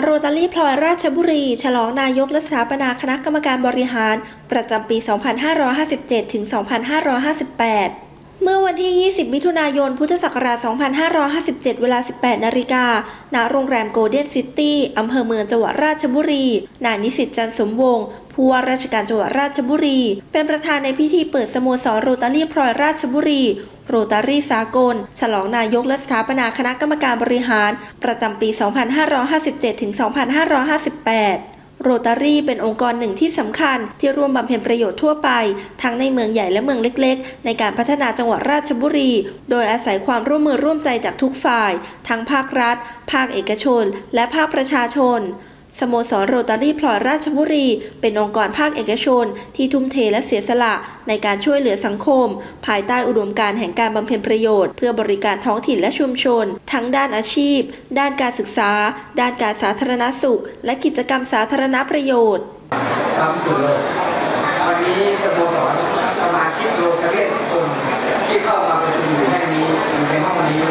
โรโรตารี่พลอยราชบุรี ฉลองนายกและสถาปนาคณะกรรมการบริหาร ประจำปี 2557 ถึง 2558 เมื่อวันที่ 20 มิถุนายน พุทธศักราช 2557 เวลา 18 นาฬิกา ณ โรงแรมโกลเด้นซิตี้ อำเภอเมืองจังหวัดราชบุรี นายนิสิตจันสมวงศ์ผู้ว่าราชการจังหวัดราชบุรี เป็นประธานในพิธีเปิดสโมสรโรตารี่พลอยราชบุรี โรตารี่สากล ฉลองนายกและสถาปนาคณะกรรมการบริหาร ประจำปี 2557 ถึง 2558 โรตารี่เป็นองค์กรหนึ่งที่สำคัญ ที่ร่วมบำเพ็ญประโยชน์ทั่วไป ทั้งในเมืองใหญ่และเมืองเล็ก ๆ ในการพัฒนาจังหวัดราชบุรี โดยอาศัยความร่วมมือร่วมใจจากทุกฝ่าย ทั้งภาครัฐ ภาคเอกชน และภาคประชาชน สโมสรโรตารี่พลอยราชบุรี เป็นองค์กรภาคเอกชน ที่ทุ่มเทและเสียสละในการช่วยเหลือสังคม ภายใต้อุดมการแห่งการบำเพ็ญประโยชน์ เพื่อบริการท้องถิ่นและชุมชน ทั้งด้านอาชีพ ด้านการศึกษา ด้านการสาธารณสุข และกิจกรรมสาธารณประโยชน์ตามจุดเลยวันนี้สโมสรสมาชิกโรตารีคนที่เข้ามาประชุมอยู่แห่งนี้อยู่ในห้องนี้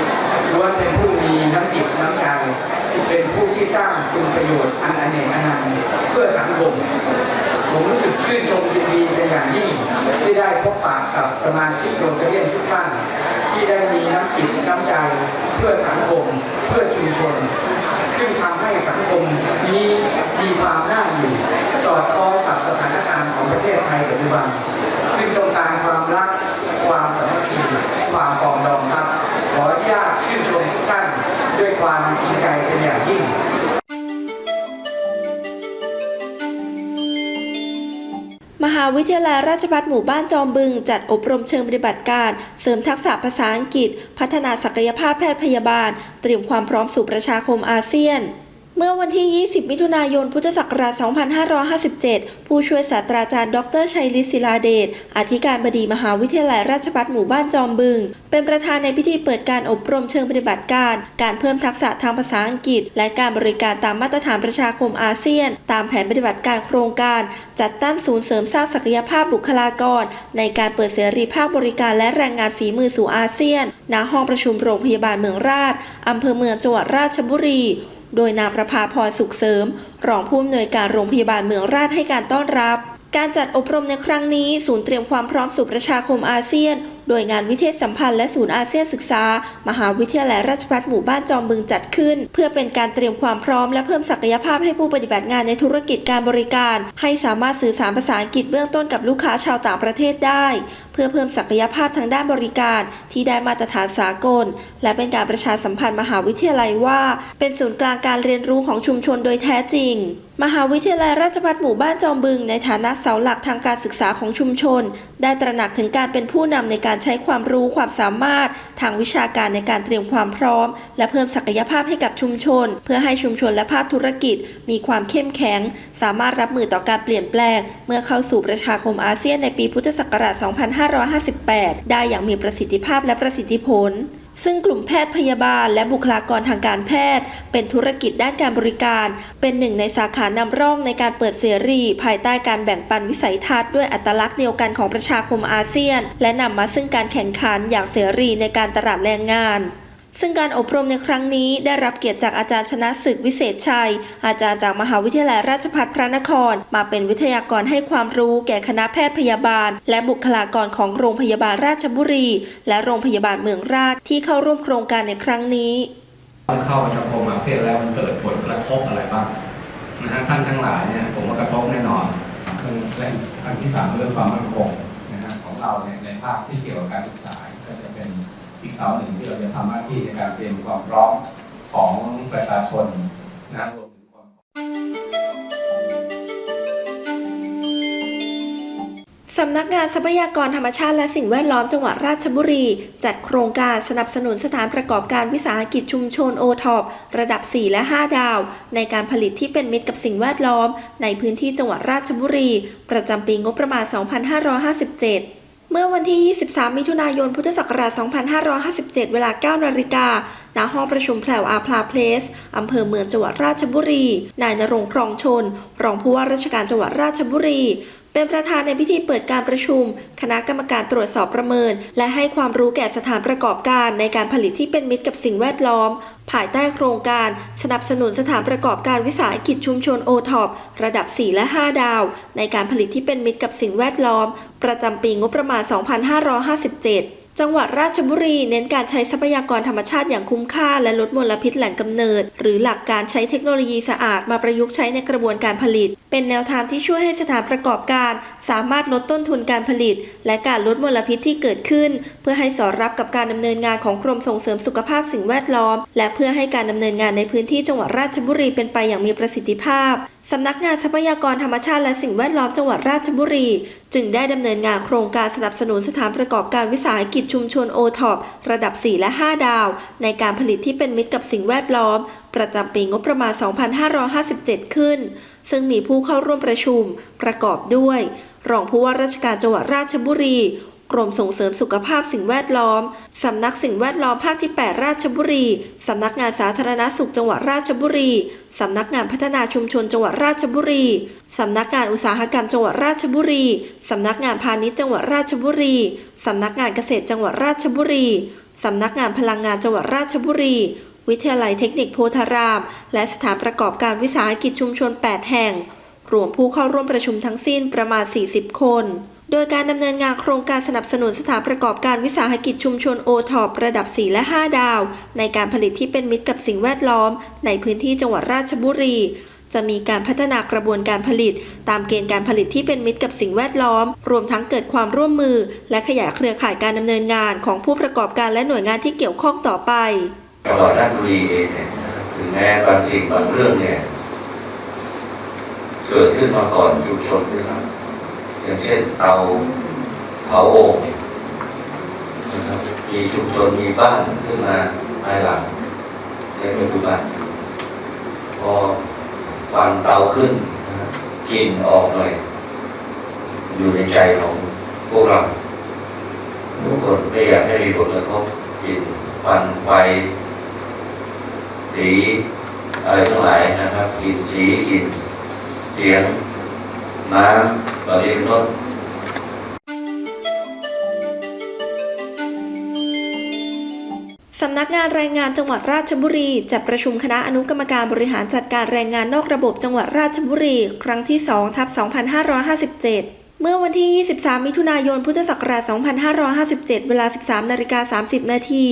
ล้วนเป็นผู้มีน้ำจิตน้ำใจเป็นผู้ สร้างคุณประโยชน์อันอเนกอนันต์เพื่อสังคมผมรู้สึกชื่นชมยินดีเป็นอย่างยิ่งที่ได้พบปะกับสมาชิกโรตาเรียนทุกท่านที่ได้มีน้ำจิตน้ำใจเพื่อสังคมเพื่อชุมชน ซึ่งทำให้สังคมนี้มีความน่าอยู่ สอดคล้องกับสถานการณ์ของประเทศไทยปัจจุบัน ซึ่งต้องการความรัก ความสามัคคีความปองดองครับ ขออนุญาตชื่นชมทุกท่านด้วยความจริงใจเป็นอย่างยิ่งาวิทยาลัยราชภัฏหมู่บ้านจอมบึง จัดอบรมเชิงปฏิบัติการ เสริมทักษะภาษาอังกฤษ พัฒนาศักยภาพแพทย์พยาบาล เตรียมความพร้อมสู่ประชาคมอาเซียน เมื่อวันที่ 20 มิถุนายน พุทธศักราช 2557 ผู้ช่วยศาสตราจารย์ ดรชัยฤทธิ์ศิลาเดช อธิการบดีมหาวิทยาลัยราชภัฏหมู่บ้านจอมบึง เป็นประธานในพิธีเปิดการอบรมเชิงปฏิบัติการ การเพิ่มทักษะทางภาษาอังกฤษ และการบริการตามมาตรฐานประชาคมอาเซียน ตามแผนปฏิบัติการโครงการ จัดตั้งศูนย์เสริมสร้างศักยภาพบุคลากร ในการเปิดเสรีภาคบริการและแรงงานฝีมือสู่อาเซียน ณ ห้องประชุมโรงพยาบาลเมืองราชอำเภอเมืองจังหวัดราชบุรี โดยนางประภาพรสุขเสริม รองผู้อำนวยการโรงพยาบาลเมืองราชให้การต้อนรับ การจัดอบรมในครั้งนี้ ศูนย์เตรียมความพร้อมสู่ประชาคมอาเซียน โดยงานวิเทศสัมพันธ์และศูนย์อาเซียนศึกษา มหาวิทยาลัยราชภัฏหมู่บ้านจอมบึงจัดขึ้น เพื่อเป็นการเตรียมความพร้อมและเพิ่มศักยภาพให้ผู้ปฏิบัติงานในธุรกิจการบริการ ให้สามารถสื่อสารภาษาอังกฤษเบื้องต้นกับลูกค้าชาวต่างประเทศได้ เพื่อเพิ่มศักยภาพทางด้านบริการที่ได้มาตรฐานสากล และเป็นการประชาสัมพันธ์มหาวิทยาลัยว่า เป็นศูนย์กลางการเรียนรู้ของชุมชนโดยแท้จริงมหาวิทยาลัยราชภัฏหมู่บ้านจอมบึง ในฐานะเสาหลักทางการศึกษาของชุมชน ได้ตระหนักถึงการเป็นผู้นำในการใช้ความรู้ความสามารถ ทางวิชาการในการเตรียมความพร้อม และเพิ่มศักยภาพให้กับชุมชน เพื่อให้ชุมชนและภาคธุรกิจ มีความเข้มแข็ง สามารถรับมือต่อการเปลี่ยนแปลง เมื่อเข้าสู่ประชาคมอาเซียนในปีพุทธศักราช 2558 ได้อย่างมีประสิทธิภาพและประสิทธิผล ซึ่งกลุ่มแพทย์พยาบาล และบุคลากรทางการแพทย์ เป็นธุรกิจด้านการบริการ เป็นหนึ่งในสาขานำร่องในการเปิดเสรี ภายใต้การแบ่งปันวิสัยทัศน์ด้วยอัตลักษณ์เดียวกันของประชาคมอาเซียน และนำมาซึ่งการแข่งขันอย่างเสรีในการตลาดแรงงาน ซึ่งการอบรมในครั้งนี้ได้รับเกียรติจากอาจารย์ชนะศึกวิเศษชัย อาจารย์จากมหาวิทยาลัยราชภัฏพระนคร มาเป็นวิทยากรให้ความรู้แก่คณะแพทย์พยาบาล และบุคลากรของโรงพยาบาลราชบุรี และโรงพยาบาลเมืองราชที่เข้าร่วมโครงการในครั้งนี้ต้อเข้าประชาคมอาเซียนแล้วมันเกิดผลกระทบอะไรบ้างนะฮะท่านทั้งหลายเนี่ยผมว่ากระทบแน่นอนและอันที่สามเรื่องความมั่นคงนะฮะของเราเนี่ยในภาคที่เกี่ยวกับการศึกษาก็จะเป็น อีกเสาหนึ่งที่เราจะทำหน้าที่ในการเตรียมความพร้อมของประชาชนนะรวมถึงความสำนักงานทรัพยากรธรรมชาติและสิ่งแวดล้อมจังหวัดราชบุรี จัดโครงการสนับสนุนสถานประกอบการวิสาหกิจชุมชนโอท็อประดับ 4 และ 5 ดาว ในการผลิตที่เป็นมิตรกับสิ่งแวดล้อม ในพื้นที่จังหวัดราชบุรี ประจำปีงบประมาณ 2557 เมื่อวันที่ 23 มิถุนายน พุทธศักราช 2557 เวลา 9 นาฬิกา ณ ห้องประชุมแพลวอาพลาเพลส อำเภอเมืองจังหวัดราชบุรี นายนรงค์ครองชน รองผู้ว่าราชการจังหวัดราชบุรี เป็นประธานในพิธีเปิดการประชุม คณะกรรมการตรวจสอบประเมิน และให้ความรู้แก่สถานประกอบการในการผลิตที่เป็นมิตรกับสิ่งแวดล้อม ภายใต้โครงการ สนับสนุนสถานประกอบการวิสาหกิจชุมชนโอท็อประดับ 4 และ 5 ดาว ในการผลิตที่เป็นมิตรกับสิ่งแวดล้อม ประจำปีงบประมาณ 2557จังหวัดราชบุรีเน้นการใช้ทรัพยากรธรรมชาติอย่างคุ้มค่าและลดมลพิษแหล่งกำเนิด หรือหลักการใช้เทคโนโลยีสะอาดมาประยุกต์ใช้ในกระบวนการผลิต เป็นแนวทางที่ช่วยให้สถานประกอบการ สามารถลดต้นทุนการผลิต และการลดมลพิษที่เกิดขึ้น เพื่อให้สอดรับกับการดำเนินงานของกรมส่งเสริมสุขภาพสิ่งแวดล้อม และเพื่อให้การดำเนินงานในพื้นที่จังหวัดราชบุรีเป็นไปอย่างมีประสิทธิภาพสำนักงานทรัพยากรธรรมชาติและสิ่งแวดล้อมจังหวัดราชบุรี จึงได้ดำเนินงานโครงการสนับสนุนสถานประกอบการวิสาหกิจชุมชนโอท็อประดับ 4 และ 5 ดาว ในการผลิตที่เป็นมิตรกับสิ่งแวดล้อม ประจำปีงบประมาณ 2557 ขึ้น ซึ่งมีผู้เข้าร่วมประชุมประกอบด้วย รองผู้ว่าราชการจังหวัดราชบุรี กรมส่งเสริมสุขภาพสิ่งแวดล้อม สำนักสิ่งแวดล้อมภาคที่ 8 ราชบุรี สำนักงานสาธารณสุขจังหวัดราชบุรี สำนักงานพัฒนาชุมชนจังหวัดราชบุรี สำนักงานอุตสาหกรรมจังหวัดราชบุรี สำนักงานพาณิชย์จังหวัดราชบุรี สำนักงานเกษตรจังหวัดราชบุรี สำนักงานพลังงานจังหวัดราชบุรี วิทยาลัยเทคนิคโพธาราม และสถานประกอบการวิสาหกิจชุมชน 8 แห่ง รวมผู้เข้าร่วมประชุมทั้งสิ้นประมาณ 40 คน โดยการดำเนินงานโครงการสนับสนุนสถานประกอบการวิสาหกิจชุมชนโอท็อประดับ 4 และ 5 ดาว ในการผลิตที่เป็นมิตรกับสิ่งแวดล้อม ในพื้นที่จังหวัดราชบุรีจะมีการพัฒนากระบวนการผลิต ตามเกณฑ์การผลิตที่เป็นมิตรกับสิ่งแวดล้อม รวมทั้งเกิดความร่วมมือ และขยายเครือข่ายการดำเนินงานของผู้ประกอบการและหน่วยงานที่เกี่ยวข้องต่อไป จังหวัดราชบุรีเองเนี่ยนะครับถึงแม้บางสิ่งบางเรื่องเนี่ย เกิดขึ้นมาก่อนชุมชนด้วยซ้ำอย่างเช่นเตาเผาโอ่งนะครับมีชุมชนมีบ้านขึ้นมาภายหลังในปัจจุบันพอฟังเตาขึ้นนะครับกลิ่นออกหน่อย อยู่ในใจของพวกเราทุกคนไม่อยากให้มีผลกระทบกลิ่นควันไฟ สีอะไรทั้งหลายนะครับกลิ่นสีกลิ่นเสียงน้ำตอนนี้เป็นต้นสำนักงานแรงงานจังหวัดราชบุรี จัดประชุมคณะอนุกรรมการบริหารจัดการแรงงานนอกระบบจังหวัดราชบุรี ครั้งที่2ทับ2557 เมื่อวันที่ 23 มิถุนายน พุทธศักราช 2557 เวลา 13 นาฬิกา 30 นาที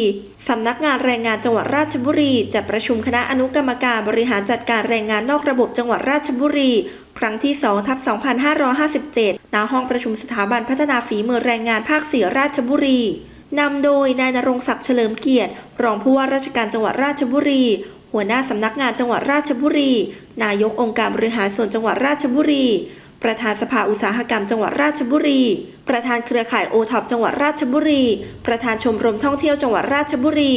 สำนักงานแรงงานจังหวัดราชบุรี จัดประชุมคณะอนุกรรมการบริหารจัดการแรงงานนอกระบบจังหวัดราชบุรี ครั้งที่ 2 ทับ 2557 ณ ห้องประชุมสถาบันพัฒนาฝีมือแรงงานภาคสีราชบุรี นำโดยนายนรงศักดิ์เฉลิมเกียรติ รองผู้ว่าราชการจังหวัดราชบุรี หัวหน้าสำนักงานจังหวัดราชบุรี นายกองค์การบริหารส่วนจังหวัดราชบุรี ประธานสภาอุตสาหกรรมจังหวัดราชบุรี ประธานเครือข่ายโอท็อปจังหวัดราชบุรี ประธานชมรมท่องเที่ยวจังหวัดราชบุรี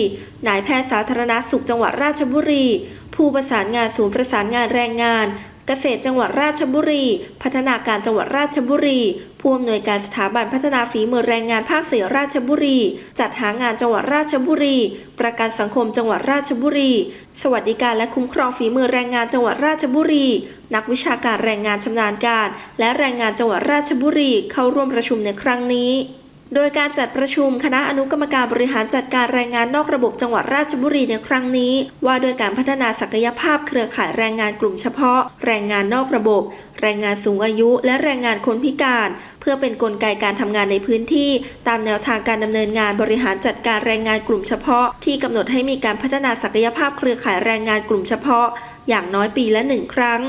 นายแพทย์สาธารณสุขจังหวัดราชบุรี ผู้ประสานงานศูนย์ประสานงานแรงงาน เกษตรจังหวัดราชบุรี พัฒนาการจังหวัดราชบุรี ผู้อำนวยการสถาบันพัฒนาฝีมือแรงงานภาคเสียราชบุรี จัดหางานจังหวัดราชบุรี ประกันสังคมจังหวัดราชบุรี สวัสดิการและคุ้มครองฝีมือแรงงานจังหวัดราชบุรี นักวิชาการแรงงานชำนาญการ และแรงงานจังหวัดราชบุรี เข้าร่วมประชุมในครั้งนี้ โดยการจัดประชุมคณะอนุกรรมการบริหารจัดการแรงงานนอกระบบจังหวัดราชบุรีในครั้งนี้ ว่าโดยการพัฒนาศักยภาพเครือข่ายแรงงานกลุ่มเฉพาะ แรงงานนอกระบบ แรงงานสูงอายุ และแรงงานคนพิการ เพื่อเป็นนกลไกการทำงานในพื้นที่ ตามแนวทางการดำเนินงานบริหารจัดการแรงงานกลุ่มเฉพาะ ที่กำหนดให้มีการพัฒนาศักยภาพเครือข่ายแรงงานกลุ่มเฉพาะ อย่างน้อยปีละหนึ่งครั้ง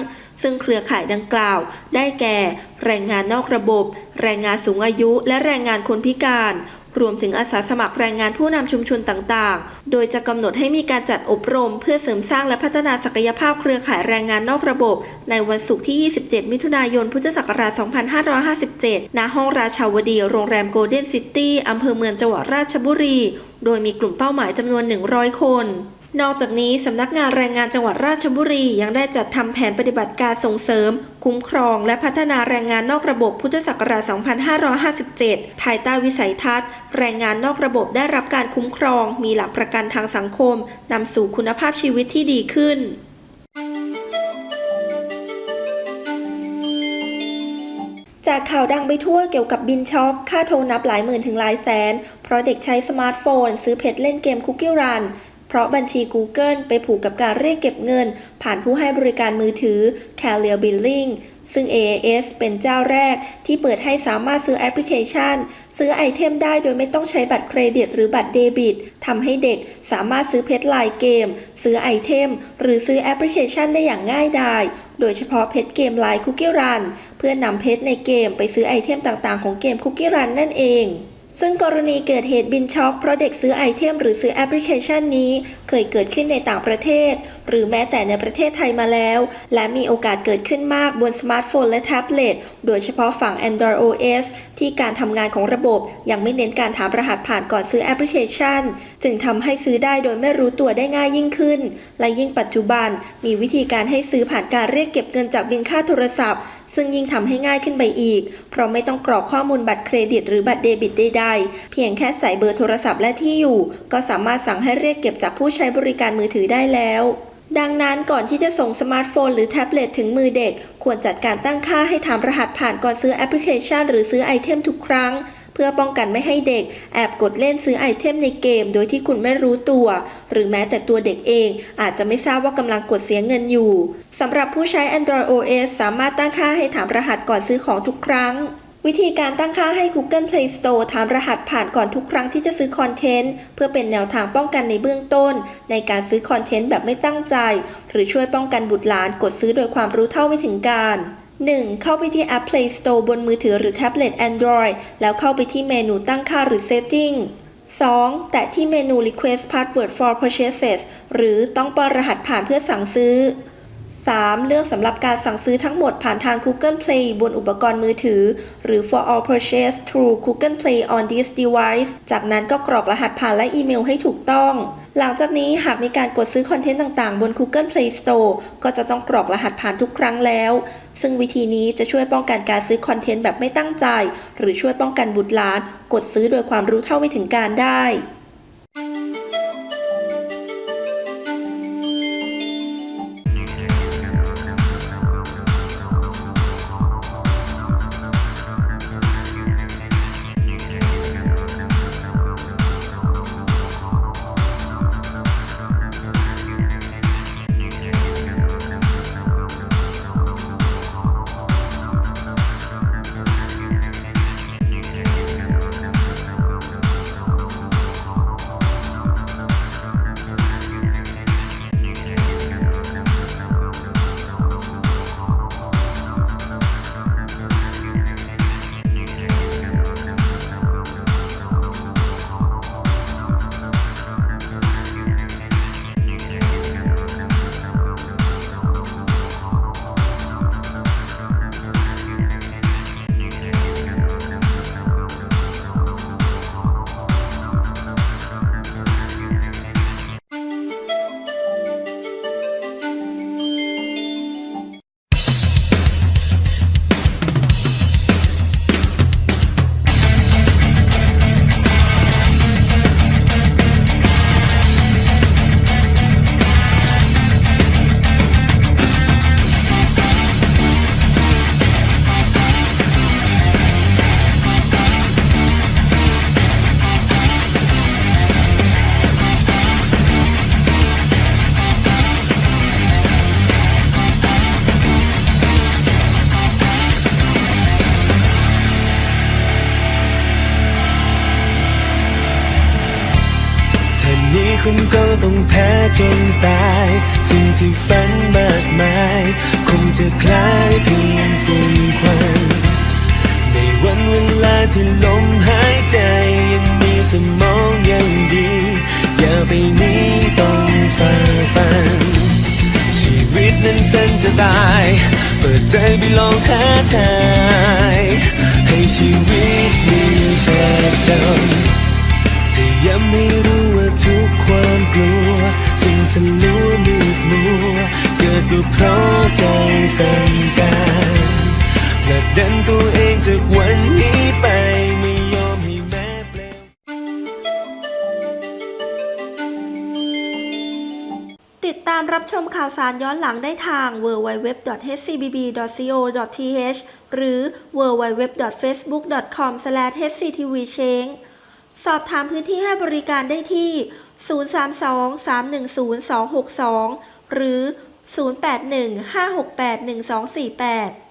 ซึ่งเครือข่ายดังกล่าว ได้แก่ แรงงานนอกระบบ แรงงานสูงอายุ และแรงงานคนพิการ รวมถึงอาสาสมัครแรงงานผู้นำชุมชนต่างๆ โดยจะกำหนดให้มีการจัดอบรม เพื่อเสริมสร้างและพัฒนาศักยภาพเครือข่ายแรงงานนอกระบบ ในวันศุกร์ที่ 27 มิถุนายน พุทธศักราช 2557 ณ ห้องราชาวดี โรงแรมโกลเด้นซิตี้อำเภอเมืองจังหวัดราชบุรี โดยมีกลุ่มเป้าหมายจำนวน 100 คน นอกจากนี้สำนักงานแรงงานจังหวัดราชบุรียังได้จัดทำแผนปฏิบัติการส่งเสริม คุ้มครอง และพัฒนาแรงงานนอกระบบพุทธศักราช 2557 ภายใต้วิสัยทัศน์ แรงงานนอกระบบได้รับการคุ้มครอง มีหลักประกันทางสังคมนำสู่คุณภาพชีวิตที่ดีขึ้นจากข่าวดังไปทั่วเกี่ยวกับบินช็อคค่าโทรนับหลายหมื่นถึงหลายแสน เพราะเด็กใช้สมาร์ทโฟน ซื้อเพชรเล่นเกมคุกกี้รัน เพราะบัญชี Google ไปผูกกับการเรียกเก็บเงิน ผ่านผู้ให้บริการมือถือ Carrier Billing ซึ่ง AAS เป็นเจ้าแรกที่เปิดให้สามารถซื้อแอปพลิเคชัน ซื้อไอเทมได้โดยไม่ต้องใช้บัตรเครดิตหรือบัตรเดบิตทำให้เด็กสามารถซื้อเพชรลายเกม ซื้อไอเทม หรือซื้อแอปพลิเคชันได้อย่างง่ายดาย โดยเฉพาะเพชรเกมลายคุกกี้รัน เพื่อนำเพชรในเกมไปซื้อไอเทมต่างๆของเกมคุกกี้รันนั่นเอง ซึ่งกรณีเกิดเหตุบินช็อกเพราะเด็กซื้อไอเทมหรือซื้อแอปพลิเคชันนี้ เคยเกิดขึ้นในต่างประเทศ หรือแม้แต่ในประเทศไทยมาแล้ว และมีโอกาสเกิดขึ้นมากบนสมาร์ทโฟนและแท็บเล็ตโดยเฉพาะฝั่ง Android OS ที่การทำงานของระบบยังไม่เน้นการถามรหัสผ่านก่อนซื้อแอปพลิเคชัน จึงทำให้ซื้อได้โดยไม่รู้ตัวได้ง่ายยิ่งขึ้น และยิ่งปัจจุบัน มีวิธีการให้ซื้อผ่านการเรียกเก็บเงินจากบินค่าโทรศัพท์ ซึ่งยิ่งทำให้ง่ายขึ้นไปอีก เพราะไม่ต้องกรอกข้อมูลบัตรเครดิต หรือบัตรเดบิตใดๆ เพียงแค่ใส่เบอร์โทรศัพท์และที่อยู่ ก็สามารถสั่งให้เรียกเก็บจากผู้ใช้บริการมือถือได้แล้ว ดังนั้นก่อนที่จะส่งสมาร์ทโฟนหรือแท็บเล็ตถึงมือเด็ก ควรจัดการตั้งค่าให้ถามรหัสผ่านก่อนซื้อแอปพลิเคชัน หรือซื้อไอเทมทุกครั้ง เพื่อป้องกันไม่ให้เด็ก แอบกดเล่นซื้อไอเทมในเกม โดยที่คุณไม่รู้ตัว หรือแม้แต่ตัวเด็กเอง อาจจะไม่ทราบว่ากำลังกดเสียเงินอยู่สำหรับผู้ใช้ Android OS สามารถตั้งค่าให้ถามรหัสก่อนซื้อของทุกครั้ง วิธีการตั้งค่าให้ Google Play Store ถามรหัสผ่านก่อนทุกครั้งที่จะซื้อคอนเทนต์ เพื่อเป็นแนวทางป้องกันในเบื้องต้น ในการซื้อคอนเทนต์แบบไม่ตั้งใจ หรือช่วยป้องกันบุตรหลานกดซื้อโดยความรู้เท่าไม่ถึงการ 1. เข้าไปที่แอป Play Store บนมือถือหรือแท็บเล็ต Android แล้วเข้าไปที่เมนูตั้งค่าหรือ Setting 2. แตะที่เมนู Request Password for Purchases หรือต้องป้อนรหัสผ่านเพื่อสั่งซื้อ 3. เลือกสำหรับการสั่งซื้อทั้งหมดผ่านทาง Google Play บนอุปกรณ์มือถือ หรือ for all purchase through Google Play on this device จากนั้นก็กรอกรหัสผ่านและอีเมลให้ถูกต้อง หลังจากนี้หากมีการกดซื้อคอนเทนต์ต่างๆ บน Google Play Store ก็จะต้องกรอกรหัสผ่านทุกครั้งแล้ว ซึ่งวิธีนี้จะช่วยป้องกันการซื้อคอนเทนต์แบบไม่ตั้งใจ หรือช่วยป้องกันบุตรหลาน กดซื้อโดยความรู้เท่าไม่ถึงการได้ คุณก็ต้องแพ้จนตาย สิ่งที่ฝันมากมาย คงจะคล้ายเพียงฝุ่นควันในวันเวลาที่ลมหายใจยังมีสมองยังดี อย่าไปหนีต้องฝ่าฟัน ชีวิตนั้นสั้นจะตาย เปิดใจไปลองท้าทายให้ชีวิตมีชาติจำจะย้ำให้รู้ กลัว สิ่งสลัวมืดมัว เกิดก็เพราะใจสั่งการผลักดันตัวเองจากวันนี้ไปไม่ยอมให้แม้เปลวติดตามรับชมข่าวสารย้อนหลังได้ทาง www.hcbb.co.th หรือ www.facebook.com/hctvchange สอบถามพื้นที่ให้บริการได้ที่ 032 310 262 หรือ 081 568 1248